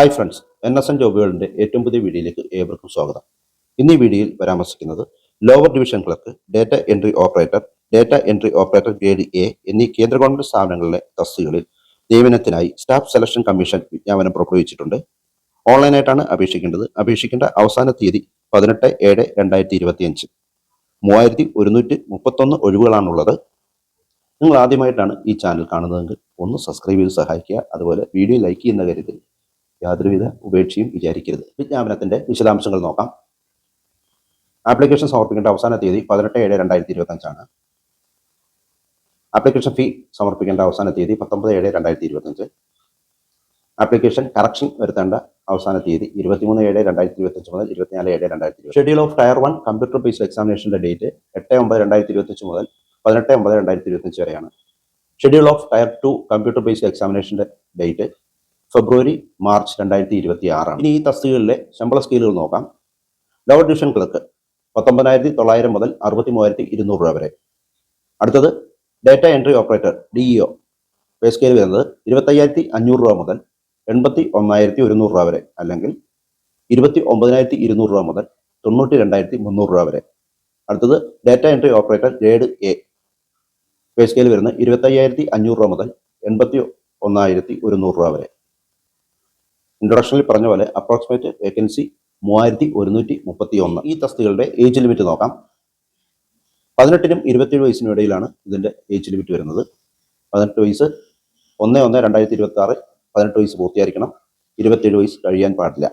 Hi friends N S N ജോബുകളുടെ ഏറ്റവും പുതിയ വീഡിയോയിലേക്ക് ഏവർക്കും സ്വാഗതം. ഇന്ന് ഈ വീഡിയോയിൽ പരാമർശിക്കുന്നത് lower division clerk data entry operator data entry operator grade A എന്നീ കേന്ദ്ര ഗവൺമെന്റ് സ്ഥാപനങ്ങളിലെ തസ്തികളിൽ നിയമനത്തിനായി സ്റ്റാഫ് സെലക്ഷൻ കമ്മീഷൻ വിജ്ഞാപനം പുറപ്പെടുവിച്ചിട്ടുണ്ട്. ഓൺലൈനായിട്ടാണ് അപേക്ഷിക്കേണ്ടത്. അപേക്ഷിക്കേണ്ട അവസാന തീയതി പതിനെട്ട് ഏഴ് രണ്ടായിരത്തി ഇരുപത്തി അഞ്ച് മൂവായിരത്തി ഒരുന്നൂറ്റി മുപ്പത്തൊന്ന് ഒഴിവുകളാണുള്ളത്. നിങ്ങൾ ആദ്യമായിട്ടാണ് ഈ ചാനൽ കാണുന്നതെങ്കിൽ ഒന്ന് സബ്സ്ക്രൈബ് ചെയ്ത് സഹായിക്കുക. അതുപോലെ വീഡിയോ ലൈക്ക് ചെയ്യുന്ന കാര്യത്തിൽ യാതൊരുവിധ ഉപേക്ഷയും വിചാരിക്കരുത്. വിജ്ഞാപനത്തിന്റെ വിശദാംശങ്ങൾ നോക്കാം. ആപ്ലിക്കേഷൻ സമർപ്പിക്കേണ്ട അവസാന തീയതി പതിനെട്ട് ഏഴ് രണ്ടായിരത്തി ഇരുപത്തി അഞ്ചാണ് ആപ്ലിക്കേഷൻ ഫീ സമർപ്പിക്കേണ്ട അവസാന തീയതി പത്തൊമ്പത് ഏഴ് രണ്ടായിരത്തി ഇരുപത്തി അഞ്ച് ആപ്ലിക്കേഷൻ കറക്ഷൻ വരുത്തേണ്ട അവസാന തീയതി ഇരുപത്തിമൂന്ന് ഏഴ് രണ്ടായിരത്തി ഇരുപത്തി അഞ്ച് മുതൽ ഇരുപത്തിനാല് ഏഴ് രണ്ടായിരത്തി ഇരുപത് schedule of tier one computer based എക്സാമിനേഷന്റെ date എട്ട് ഒമ്പത് രണ്ടായിരത്തി ഇരുപത്തി അഞ്ച് മുതൽ പതിനെട്ട് ഒമ്പത് രണ്ടായിരത്തി ഇരുപത്തി അഞ്ച് വരെയാണ്. Schedule of tier two computer based എക്സാമിനേഷന്റെ date February March രണ്ടായിരത്തി ഇരുപത്തി ആറാണ് ഇനി ഈ തസ്തികകളിലെ ശമ്പള സ്കെയിലുകൾ നോക്കാം. ലോവർ ഡിവിഷൻ ക്ലർക്ക് പത്തൊമ്പതിനായിരത്തി തൊള്ളായിരം മുതൽ അറുപത്തി മൂവായിരത്തി ഇരുന്നൂറ് രൂപ വരെ. അടുത്തത് data entry operator D DEO pay scale വരുന്നത് ഇരുപത്തയ്യായിരത്തി അഞ്ഞൂറ് രൂപ മുതൽ എൺപത്തി ഒന്നായിരത്തി ഒരുന്നൂറ് രൂപ വരെ അല്ലെങ്കിൽ ഇരുപത്തി ഒമ്പതിനായിരത്തി ഇരുന്നൂറ് രൂപ മുതൽ തൊണ്ണൂറ്റി രണ്ടായിരത്തി മുന്നൂറ് രൂപ വരെ. അടുത്തത് data entry operator grade A. Pay scale വരുന്നത് ഇരുപത്തയ്യായിരത്തി അഞ്ഞൂറ് രൂപ മുതൽ എൺപത്തി ഒന്നായിരത്തി ഒരുന്നൂറ് രൂപ വരെ. ഇൻട്രൊഡക്ഷനിൽ പറഞ്ഞ പോലെ അപ്രോക്സിമേറ്റ് വേക്കൻസി മൂവായിരത്തി ഒരുന്നൂറ്റി മുപ്പത്തി ഒന്ന് ഈ തസ്തികളുടെ ഏജ് ലിമിറ്റ് നോക്കാം. പതിനെട്ടിനും ഇരുപത്തിയേഴ് വയസ്സിനും ഇടയിലാണ് ഇതിന്റെ ഏജ് ലിമിറ്റ് വരുന്നത്. പതിനെട്ട് വയസ്സ് ഒന്ന് ഒന്ന് രണ്ടായിരത്തി ഇരുപത്തി ആറ് പതിനെട്ട് വയസ്സ് പൂർത്തിയായിരിക്കണം. ഇരുപത്തിയേഴ് വയസ്സ് കഴിയാൻ പാടില്ല.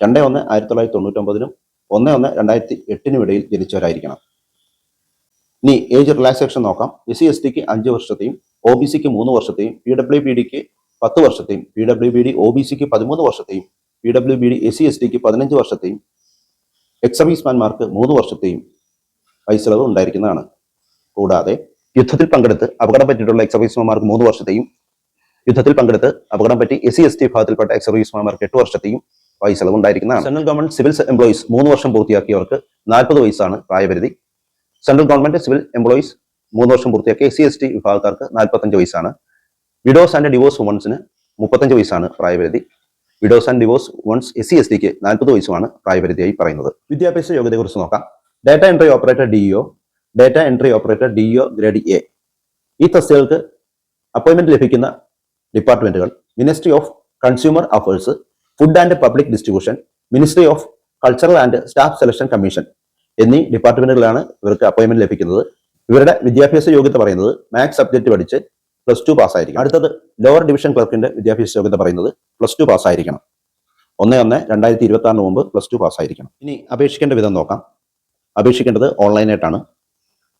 രണ്ട് ഒന്ന് ആയിരത്തി തൊള്ളായിരത്തി തൊണ്ണൂറ്റൊമ്പതിനും ഒന്ന് ഒന്ന് രണ്ടായിരത്തി എട്ടിനും ഇടയിൽ ജനിച്ചവരായിരിക്കണം. ഇനി ഏജ് റിലാക്സേഷൻ നോക്കാം. എസ് സി എസ് ടിക്ക് അഞ്ച് വർഷത്തെയും ഒ ബി സിക്ക് മൂന്ന് വർഷത്തെയും പി ഡബ്ല്യു പി ഡിക്ക് പത്ത് വർഷത്തെയും P W B D O B സിക്ക് പതിമൂന്ന് വർഷത്തെയും P W B D S C S tick പതിനഞ്ച് വർഷത്തെയും എക്സ് സർവീസ്മാൻമാർക്ക് മൂന്ന് വർഷത്തെയും വയസ്സിളവ് ഉണ്ടായിരിക്കുന്നതാണ്. കൂടാതെ യുദ്ധത്തിൽ പങ്കെടുത്ത് അപകടം പറ്റിയിട്ടുള്ള എക്സ് സർവീസ്മാൻമാർക്ക് മൂന്ന് വർഷത്തെയും യുദ്ധത്തിൽ പങ്കെടുത്ത് അപകടം പറ്റി എസ് സി എസ് ടി വിഭാഗത്തിൽപ്പെട്ട എക്സ് സർവീസ്മാൻമാർക്ക് എട്ട് വർഷത്തെയും വയസ്സിളവ് ഉണ്ടായിരിക്കുന്നതാണ്. സെൻട്രൽ ഗവൺമെന്റ് സിവിൽ എംപ്ലോയീസ് മൂന്ന് വർഷം പൂർത്തിയാക്കിയവർക്ക് നാൽപ്പത് വയസ്സാണ് പ്രായപരിധി. സെൻട്രൽ ഗവൺമെന്റ് സിവിൽ എംപ്ലോയീസ് മൂന്ന് വർഷം പൂർത്തിയാക്കിയ എസ് സി എസ് ടി വിഭാഗക്കാർക്ക് നാൽപ്പത്തഞ്ച് വയസ്സാണ് വിഡോസ് ആൻഡ് ഡിവോഴ്സ് വുമൺസിന് മുപ്പത്തഞ്ച് വയസ്സാണ് പ്രായപരിധി. Widows and divorce womens S C S tick നാൽപ്പത് വയസ്സുമാണ് പ്രായപരിധിയായി പറയുന്നത്. വിദ്യാഭ്യാസ യോഗ്യതയെക്കുറിച്ച് നോക്കാം. Data entry operator DEO data entry operator DEO grade A ഈ തസ്തികൾക്ക് അപ്പോയിൻമെന്റ് ലഭിക്കുന്ന departments ministry of consumer affairs food and public distribution ministry of cultural and staff selection commission എന്നീ ഡിപ്പാർട്ട്മെന്റുകളാണ് ഇവർക്ക് അപ്പോയിൻമെന്റ് ലഭിക്കുന്നത്. ഇവരുടെ വിദ്യാഭ്യാസ യോഗ്യത പറയുന്നത് മാത്സ് സബ്ജക്ട് പഠിച്ച് പ്ലസ് ടു പാസ്സായിരിക്കണം അടുത്തത് ലോവർ ഡിവിഷൻ ക്ലർക്കിന്റെ വിദ്യാഭ്യാസ യോഗ്യത പറയുന്നത് പ്ലസ് ടു പാസ്സായിരിക്കണം ഒന്ന് ഒന്ന് രണ്ടായിരത്തി ഇരുപത്തി ആറിന് മുമ്പ് പ്ലസ് ടു പാസ്സായിരിക്കണം ഇനി അപേക്ഷിക്കേണ്ട വിധം നോക്കാം. അപേക്ഷിക്കേണ്ടത് ഓൺലൈനായിട്ടാണ്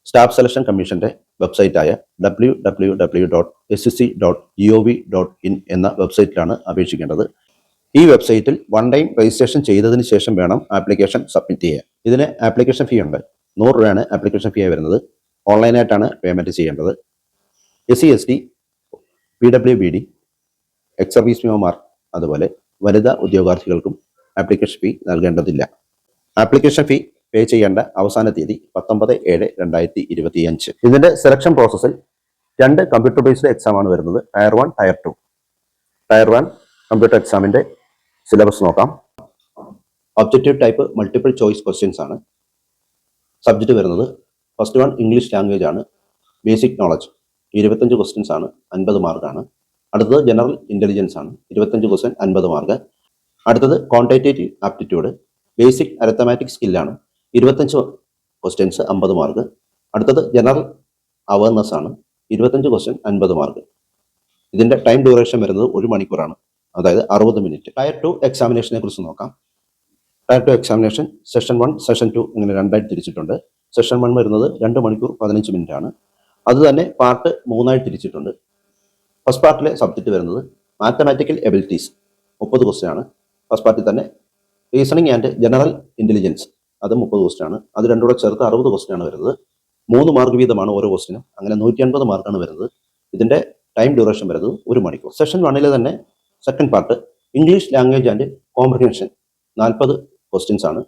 സ്റ്റാഫ് സെലക്ഷൻ കമ്മീഷന്റെ വെബ്സൈറ്റായ W W W dot S C dot E O V dot in എന്ന വെബ്സൈറ്റിലാണ് അപേക്ഷിക്കേണ്ടത്. ഈ വെബ്സൈറ്റിൽ വൺ ടൈം രജിസ്ട്രേഷൻ ചെയ്തതിന് ശേഷം വേണം ആപ്ലിക്കേഷൻ സബ്മിറ്റ് ചെയ്യാൻ. ഇതിന് ആപ്ലിക്കേഷൻ ഫീ ഉണ്ട്. നൂറ് രൂപയാണ് ആപ്ലിക്കേഷൻ ഫീ വരുന്നത്. ഓൺലൈനായിട്ടാണ് പേയ്മെന്റ് ചെയ്യേണ്ടത്. S C S T P W B D ex service മെമ്മോമാർ അതുപോലെ വനിതാ ഉദ്യോഗാർത്ഥികൾക്കും ആപ്ലിക്കേഷൻ ഫീ നൽകേണ്ടതില്ല. ആപ്ലിക്കേഷൻ ഫീ പേ ചെയ്യേണ്ട അവസാന തീയതി പത്തൊമ്പത് ഏഴ് രണ്ടായിരത്തി ഇരുപത്തി അഞ്ച് ഇതിന്റെ സെലക്ഷൻ പ്രോസസ്സിൽ രണ്ട് കമ്പ്യൂട്ടർ ബേസ്ഡ് എക്സാം ആണ് വരുന്നത്. Tier one tier two tier one computer എക്സാമിന്റെ സിലബസ് നോക്കാം. Objective type multiple choice questions ആണ്. സബ്ജക്റ്റ് വരുന്നത് ഫസ്റ്റ് വൺ ഇംഗ്ലീഷ് ലാംഗ്വേജ് ആണ്. ബേസിക് നോളജ് ഇരുപത്തഞ്ച് ക്വസ്റ്റ്യൻസ് ആണ് അൻപത് മാർക്കാണ് അടുത്തത് ജനറൽ ഇന്റലിജൻസ് ആണ് ഇരുപത്തഞ്ച് ക്വസ്റ്റ്യൻ അൻപത് മാർക്ക് അടുത്തത് ക്വാണ്ടിറ്റേറ്റീവ് ആപ്റ്റിറ്റ്യൂഡ് ബേസിക് അരത്തമാറ്റിക് സ്കില്ലാണ് ഇരുപത്തഞ്ച് ക്വസ്റ്റ്യൻസ് അമ്പത് മാർക്ക് അടുത്തത് ജനറൽ അവയർനെസ് ആണ് ഇരുപത്തഞ്ച് ക്വസ്റ്റ്യൻ അൻപത് മാർക്ക് ഇതിന്റെ ടൈം ഡ്യൂറേഷൻ വരുന്നത് ഒരു മണിക്കൂറാണ് അതായത് അറുപത് മിനിറ്റ് ടയർ ടു എക്സാമിനേഷനെ കുറിച്ച് നോക്കാം. Tier two examination session one session two ഇങ്ങനെ രണ്ടായിട്ട് തിരിച്ചിട്ടുണ്ട്. സെഷൻ വൺ വരുന്നത് രണ്ട് മണിക്കൂർ പതിനഞ്ച് മിനിറ്റ് ആണ്. അത് തന്നെ പാർട്ട് മൂന്നായി തിരിച്ചിട്ടുണ്ട്. ഫസ്റ്റ് പാർട്ടിലെ സബ്ജക്റ്റ് വരുന്നത് മാത്തമാറ്റിക്കൽ എബിലിറ്റീസ് മുപ്പത് ക്വസ്റ്റ്യൻ ആണ്. ഫസ്റ്റ് പാർട്ടിൽ തന്നെ റീസണിങ് ആൻഡ് ജനറൽ ഇന്റലിജൻസ് അത് മുപ്പത് ക്വസ്റ്റ്യൻ ആണ്. അത് രണ്ടുകൂടെ ചേർത്ത് അറുപത് ക്വസ്റ്റ്യൻ ആണ് വരുന്നത്. മൂന്ന് മാർക്ക് വീതമാണ് ഓരോ ക്വസ്റ്റിനും അങ്ങനെ നൂറ്റി അൻപത് മാർക്കാണ് വരുന്നത്. ഇതിന്റെ ടൈം ഡ്യൂറേഷൻ വരുന്നത് ഒരു മണിക്കൂർ. സെഷൻ വണ്ണിലെ തന്നെ second part English language and comprehension നാൽപ്പത് ക്വസ്റ്റ്യൻസ് ആണ്.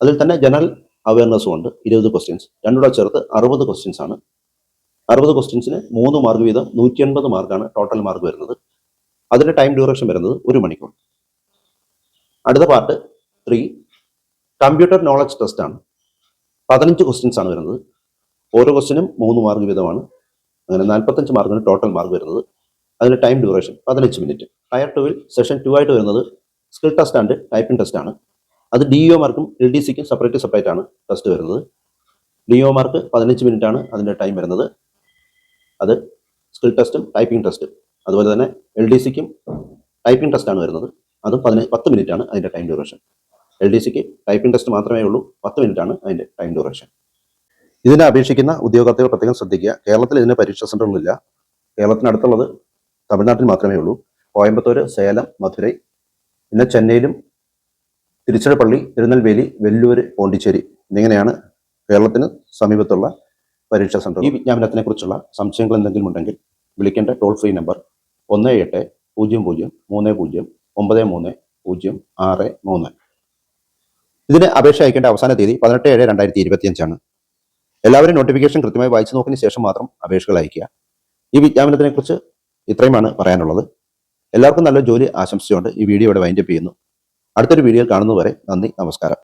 അതിൽ തന്നെ ജനറൽ അവയർനെസ്സും ഉണ്ട്. ഇരുപത് ക്വസ്റ്റ്യൻസ് രണ്ടുകൂടെ ചേർത്ത് അറുപത് ക്വസ്റ്റ്യൻസ് ആണ്. അറുപത് ക്വസ്റ്റ്യൻസിന് മൂന്ന് മാർക്ക് വീതം നൂറ്റി അൻപത് മാർക്കാണ് ടോട്ടൽ മാർക്ക് വരുന്നത്. അതിന്റെ ടൈം ഡ്യൂറേഷൻ വരുന്നത് ഒരു മണിക്കൂർ. അടുത്ത part three computer knowledge test ആണ്. പതിനഞ്ച് ക്വസ്റ്റ്യൻസ് ആണ് വരുന്നത്. ഓരോ ക്വസ്റ്റിനും മൂന്ന് മാർക്ക് വീതമാണ്. അങ്ങനെ നാൽപ്പത്തഞ്ച് മാർക്കിന് ടോട്ടൽ മാർക്ക് വരുന്നത്. അതിന്റെ ടൈം ഡ്യൂറേഷൻ പതിനഞ്ച് മിനിറ്റ് ടയർ ടുവിൽ സെഷൻ ടു ആയിട്ട് വരുന്നത് skill test and typing test ആണ്. അത് ഡി മാർക്കും എൽ ഡി സിക്കും സെപ്പറേറ്റ് സെപ്പറേറ്റ് ആണ് ടെസ്റ്റ് വരുന്നത്. ഡി മാർക്ക് പതിനഞ്ച് മിനിറ്റ് ആണ് അതിന്റെ ടൈം വരുന്നത്. അത് സ്കിൽ ടെസ്റ്റും ടൈപ്പിംഗ് ടെസ്റ്റും അതുപോലെ തന്നെ എൽ ഡി സിക്കും ടൈപ്പിംഗ് ആണ് വരുന്നത്. അതും പതിന പത്ത് മിനിറ്റ് ആണ് അതിന്റെ ടൈം ഡ്യൂറേഷൻ എൽ ഡി സിക്ക് ടൈപ്പിംഗ് ടെസ്റ്റ് മാത്രമേ ഉള്ളൂ പത്ത് മിനിറ്റ് ആണ് അതിന്റെ ടൈം ഡ്യൂറേഷൻ ഇതിനെ അപേക്ഷിക്കുന്ന ഉദ്യോഗാർത്ഥികൾ പ്രത്യേകം ശ്രദ്ധിക്കുക. കേരളത്തിൽ ഇതിന് പരീക്ഷാ സെന്ററുകളില്ല കേരളത്തിനടുത്തുള്ളത് തമിഴ്നാട്ടിൽ മാത്രമേ ഉള്ളൂ. കോയമ്പത്തൂർ സേലം മധുരൈ പിന്നെ ചെന്നൈയിലും തിരുച്ചിറപ്പള്ളി തിരുനെൽവേലി വെല്ലൂര് പോണ്ടിച്ചേരി എന്നിങ്ങനെയാണ് കേരളത്തിന് സമീപത്തുള്ള പരീക്ഷാ സെന്റർ ഈ വിജ്ഞാപനത്തിനെ കുറിച്ചുള്ള സംശയങ്ങൾ എന്തെങ്കിലും ഉണ്ടെങ്കിൽ വിളിക്കേണ്ട ടോൾ ഫ്രീ നമ്പർ ഒന്ന് എട്ട് പൂജ്യം പൂജ്യം മൂന്ന് പൂജ്യം ഒമ്പത് മൂന്ന് പൂജ്യം ആറ് മൂന്ന്. ഇതിന് അപേക്ഷ അയക്കേണ്ട അവസാന തീയതി പതിനെട്ട് ഏഴ് രണ്ടായിരത്തി ഇരുപത്തിയഞ്ചാണ് എല്ലാവരും നോട്ടിഫിക്കേഷൻ കൃത്യമായി വായിച്ചു നോക്കിയതിന് ശേഷം മാത്രം അപേക്ഷകൾ അയക്കുക ഈ വിജ്ഞാപനത്തിനെ കുറിച്ച് ഇത്രയുമാണ് പറയാനുള്ളത്. എല്ലാവർക്കും നല്ല ജോലി ആശംസിച്ചുകൊണ്ട് ഈ വീഡിയോ ഇവിടെ വൈൻഡപ്പ് ചെയ്യുന്നു. അടുത്തൊരു വീഡിയോ കാണുന്നതുവരെ നന്ദി നമസ്കാരം.